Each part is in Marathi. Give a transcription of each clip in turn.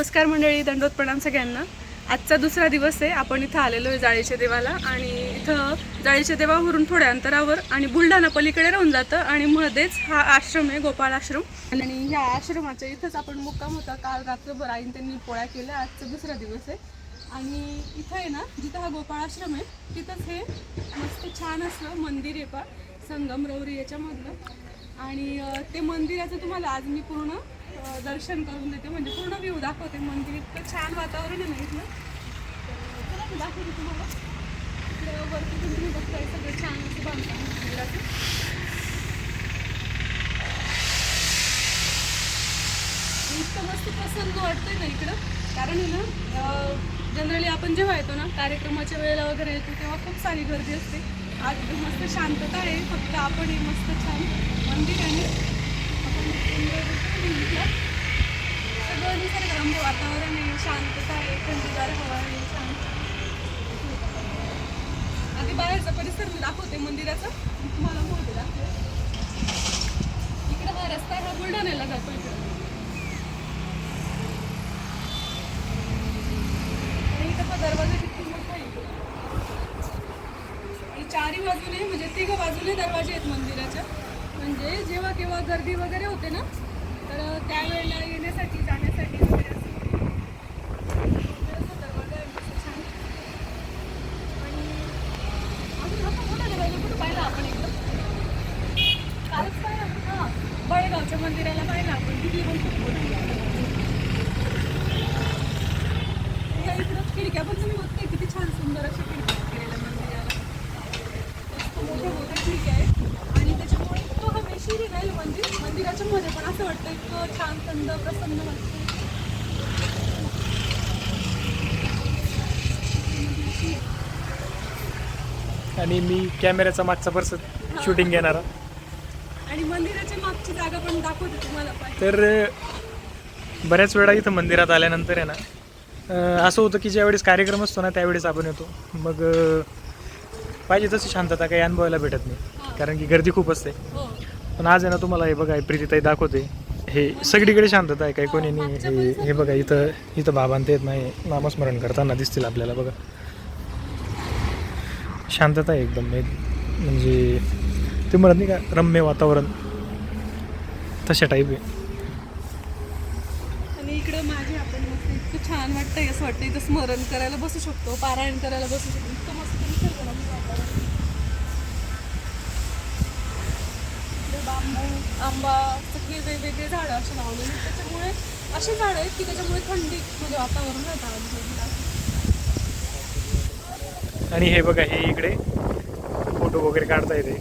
नमस्कार मंडळी दंडोत प्रणाम सगळ्यांना. आजचा दुसरा दिवस आहे आपण इथं आलेलो आहे जाळीच्या देवाला आणि इथं जाळीच्या देवावरून थोड्या अंतरावर आणि बुलढाणा पलीकडे राहून जातं आणि मध्येच हा आश्रम आहे गोपाळ आश्रम. आणि ह्या आश्रमाच्या इथंच आपण मुक्काम होता. काल रात्रभर आईन त्यांनी पोळ्या केल्या आजचा दुसरा दिवस आहे. आणि इथं आहे ना जिथं हा गोपाळ आश्रम आहे तिथंच हे मस्त छान असलं मंदिर आहे पा संगमरवरी याच्यामधलं. आणि ते मंदिराचं तुम्हाला आज मी पूर्ण दर्शन करून देते. म्हणजे पूर्ण व्ह्यू दाखवते. मंदिर इतकं छान वातावरण आहे ना इथलं. चला मी दाखवते तुम्हाला. इकडं वरती पण तुम्ही बघताय सगळं छान असं बांधकाम मंदिराचं. इतकं मस्त प्रसन्न वाटतंय ना इकडं. कारण आहे ना जनरली आपण जेव्हा येतो ना कार्यक्रमाच्या वेळेला वगैरे येतो तेव्हा खूप सारी गर्दी असते. आज मस्त शांतता आहे फक्त आपण हे मस्त छान मंदिर आहे निसर्गरम्य वातावरण आहे शांतता आहे थंडीदार हवा आहे छान. आधी बाहेरचा परिसर मी दाखवते मंदिराचा. तुम्हाला मोठे दाखवते. इकडे हा रस्ता आहे, हा बुलढाण्याला जातो इकडे इथं हा दरवाजा किती मोठा आहे चारही बाजूने म्हणजे तिघ बाजूने दरवाजे आहेत मंदिराच्या. म्हणजे जेव्हा केव्हा गर्दी वगैरे होते ना तर त्यावेळेला येण्यासाठी जाण्यासाठी वगैरे असं मोठा दरवाजा आहे मस्त छान. आणि अजून हा पण मोठा दरवाजा कुठं पाहिला आपण इकडं कालच पाहिला हां बळगावच्या मंदिराला पाहिला आपण तिथे पण खूप मोठा आहे. या इकडं खिडक्या पण तुम्ही बघताय किती छान सुंदर अशा खिडक्या केलेल्या मंदिराला मोठ्या मोठ्या खिडक्या आहेत आणि त्याच्यामुळे तो हवेशीर राहील मंदिर मंदिराच्या मध्ये पण असं वाटतं इतकं छान थंड प्रसन्न वाटतं आणि मी कॅमेऱ्याचा मागचा पर्स शूटिंग घेणार आणि मंदिराच्या मागची जागा पण दाखवते तुम्हाला तर बऱ्याच वेळा इथं मंदिरात आल्यानंतर आहे ना अं, असं होतं की ज्यावेळेस कार्यक्रम असतो ना त्यावेळेस आपण येतो. मग अं, पाहिजे तशी शांतता काही अनुभवायला भेटत नाही. कारण की गर्दी खूप असते. हो. पण आज आहे ना तुम्हाला हे बघा हे प्रीतीताई दाखवते. हे सगळीकडे शांतता आहे काही कोणी नाही. हे हे बघा इथं इथं बाबांत येत नाही नामस्मरण करताना दिसतील आपल्याला बघा. शांतता आहे एकदम हे म्हणजे ते म्हणत नाही का रम्य वातावरण. तशा टाईप आहे. आणि इकडं मागे आपण मस्त इतकं छान वाटतंय असं वाटतं इथं स्मरण करायला बसू शकतो पारायण करायला बसू शकतो. इतकं मस्त निसर्गरम्य वातावरण. इकडे बांबू आंबा सगळे वेगवेगळे झाडं असे लावलेली आहेत. त्याच्यामुळे अशी झाडं आहेत की त्याच्यामुळे थंडी म्हणजे वातावरण राहतं आजूबाजूला आणि हे बघा हे इकडे फोटो वगैरे काढता येते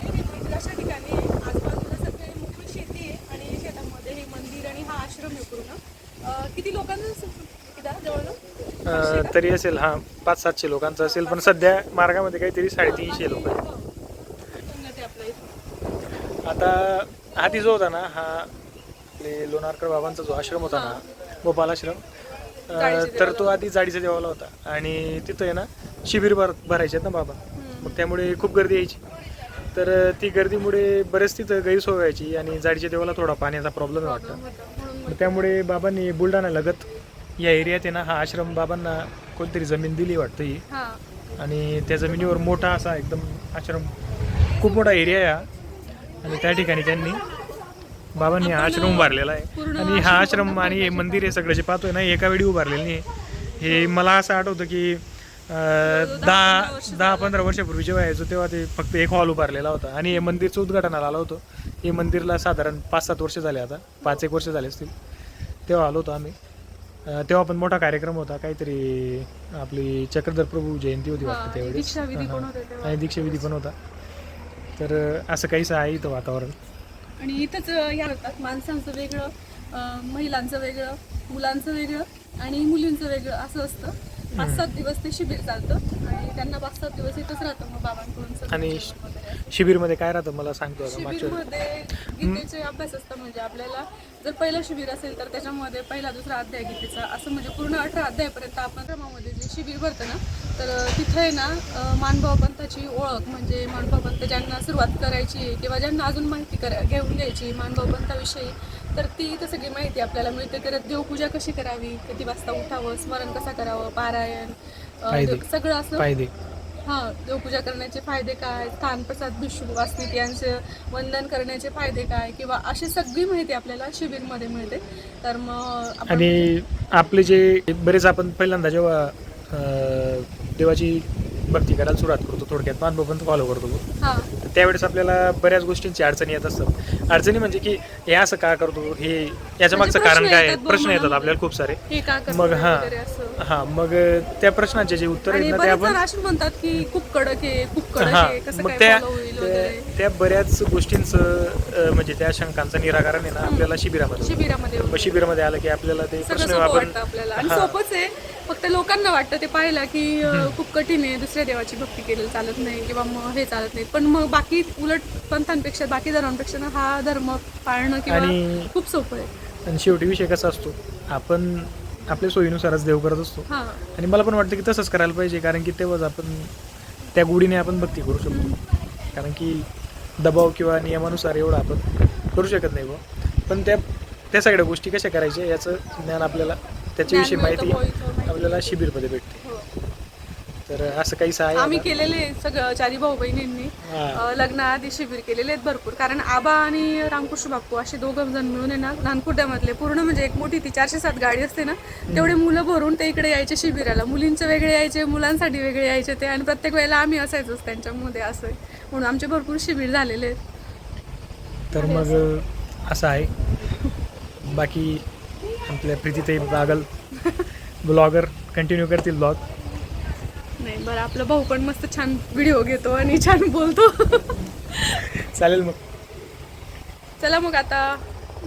म्हणजे अशा ठिकाणी आजूबाजूला सगळे मोकळी शेती आहे आणि शेतामध्ये हे मंदिर आणि हा आश्रम आहे पूर्ण अं, किती तरी असेल हा पाच सातशे लोकांचं असेल पण सध्या मार्गामध्ये काहीतरी साडेतीनशे लोक आहेत. आता आधी जो होता ना हा आपले लोणारकर बाबांचा जो आश्रम होता ना गोपाल आश्रम अं, तर तो आधी जाडीच्या देवाला होता. आणि तिथं आहे ना शिबिर भर भरायचे ना बाबा. मग त्यामुळे खूप गर्दी यायची. तर ती गर्दीमुळे बरेच तिथं गैरसोय व्हायची आणि जाडीच्या देवाला थोडा पाण्याचा प्रॉब्लेम वाटतो. त्यामुळे बाबांनी बुलढाणा लगत या एरियात आहे ना हा आश्रम बाबांना कोणतरी जमीन दिली वाटतं ही. आणि त्या जमिनीवर मोठा असा एकदम आश्रम खूप मोठा एरिया आहे हा. आणि त्या ठिकाणी त्यांनी बाबांनी हा आश्रम उभारलेला आहे. आणि हा आश्रम आणि हे मंदिर हे सगळं जे पाहतोय ना एका वेळी उभारलेलं नाही. हे मला असं आठवतं की दहा दहा पंधरा वर्षापूर्वी जेव्हा यायचो तेव्हा ते फक्त एक हॉल उभारलेला होता. आणि हे मंदिरचं उद्घाटनाला आलं होतं. हे मंदिरला साधारण पाच सात वर्ष झाले आता. पाच एक वर्ष झाले असतील. तेव्हा आलो होतो आम्ही. तेव्हा पण मोठा कार्यक्रम होता. काहीतरी आपली चक्रधर प्रभू जयंती होती वाटतं त्यावेळेस. आणि दीक्षाविधी पण होता तर असं काहीच आहे इथं वातावरण. आणि इथंच ह्या होतात माणसांचं वेगळं महिलांचं वेगळं मुलांचं वेगळं आणि मुलींचं वेगळं असं असतं. पाच सात दिवस ते शिबिर चालतं आणि त्यांना पाच सात दिवस इथंच राहतं मग बाबांकडून सगळं आणि जेवण वगैरे. शिबिरमध्ये काय राहतं मला सांगतो आता मागच्या शिबिरमध्ये गीतेचे अभ्यास असतात म्हणजे आपल्याला जर पहिलं शिबिर असेल तर त्याच्यामध्ये पहिला दुसरा अध्याय गीतेचा असं म्हणजे पूर्ण अठरा अध्यायापर्यंत आपण क्रमामध्ये जे शिबिर भरतं ना तर अं, तिथे आहे ना अं, मानभाव पंथाची ओळख म्हणजे मानभाव पंथ ज्यांना सुरुवात करायची आहे किंवा ज्यांना अजून माहिती करा घेऊन घ्यायची मानभाव पंथाविषयी तर ती इथं सगळी माहिती आपल्याला मिळते. करत देवपूजा कशी करावी? किती वाजता उठावं? स्मरण कसं करावं? पारायण सगळं असं? फायदे. हा देवपूजा करण्याचे फायदे काय? स्थानप्रसाद भिक्षू वास्तिक यांचे वंदन करण्याचे फायदे काय? किंवा अशी सगळी माहिती आपल्याला शिबिरमध्ये मिळते. तर मग आणि आपले जे बरेच आपण पहिल्यांदा जेव्हा देवाची भक्ती करायला सुरुवात करतो थोडक्यात पण फॉलो करतो. हा. तर त्यावेळेस आपल्याला बऱ्याच गोष्टींची अडचणी येत असतात. अडचणी म्हणजे की हे असं का करतो? हे याच्या मागचं म्हणजे कारण प्रश्न काय? आहे प्रश्न येतात. आपल्याला खूप सारे. हे का मग हा. वगैरे असं. हा मग त्या प्रश्नांचे जे उत्तर आणि आहेत ना ते बरेच आपण असे म्हणतात की खूप कडक आहे खूप कडक हा. आहे कसं मग काय त्या follow होईल त्या- वगैरे. त्या बऱ्याच गोष्टींचं अं, म्हणजे त्या शंकांचं निराकरण आहे ना आपल्याला शिबिरामध्ये. शिबिरामध्ये मग शिबिरामध्ये आलं की आपल्याला ते सगळं प्रश्न सोपं आपण वाटतं आपल्याला. आणि हा. सोपंच आहे. फक्त लोकांना वाटतं ते पाहिलं की खूप कठीण आहे दुसऱ्या देवाची भक्ती केलेली चालत नाही किंवा मग हे चालत नाही. पण मग बाकी उलट पंथांपेक्षा बाकी धर्मांपेक्षा ना हा धर्म पाळणं किंवा आणि खूप सोपं आहे. आणि शेवटी विषय कसा असतो आपण आपल्या सोयीनुसारच देव करत असतो. हा. आणि मला पण वाटतं की तसंच करायला पाहिजे कारण की तेव्हाच आपण त्या गुढीने आपण भक्ती करू शकतो. कारण की दबाव किंवा नियमानुसार एवढं आपण करू शकत नाही बुवा. पण त्या त्या सगळ्या गोष्टी कशा करायच्या याचं ज्ञान आपल्याला त्याच्याविषयी माहिती. आपल्याला शिबिरमध्ये भेटते. हो. तर असं काही सहाय्य आम्ही केलेले सगळं चारी भाऊ बहिणींनी लग्नाआधी शिबिर केलेले आहेत भरपूर. कारण आबा आणि रामकृष्ण बाप्पू असे दोघं जण मिळून आहे ना नानकुड्यामधले पूर्ण म्हणजे एक मोठी ती चारशे सात गाडी असते ना तेवढे मुलं भरून ते इकडे यायचे शिबिराला. मुलींचे वेगळे यायचे मुलांसाठी वेगळे यायचे ते. आणि प्रत्येक वेळेला आम्ही असायचोच त्यांच्यामध्ये असं. म्हणून आमचे भरपूर शिबिर झालेले आहेत. तर मग असं आहे. बाकी आपल्या प्रीतीताई बागल ब्लॉगर कंटिन्यू करतील ब्लॉग नाही बरं आपला भाऊ पण मस्त छान व्हिडिओ घेतो आणि छान बोलतो. चालेल मग. चला मग आता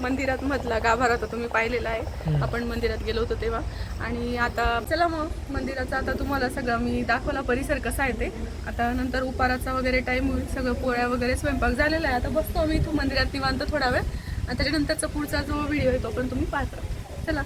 मंदिरात मधला गाभारा तर तुम्ही पाहिलेला आहे. आपण मंदिरात गेलो होतो तेव्हा. आणि आता चला मग मंदिराचा आता तुम्हाला सगळं मी दाखवला परिसर कसा आहे ते. आता नंतर उपाराचा वगैरे टाईम होईल सगळं पोळ्या वगैरे स्वयंपाक झालेला आहे. आता बसतो आम्ही इथं मंदिरात निवांत थोडा वेळ. आणि त्याच्यानंतरचा पुढचा जो व्हिडिओ आहे तो पण तुम्ही पाहता. चला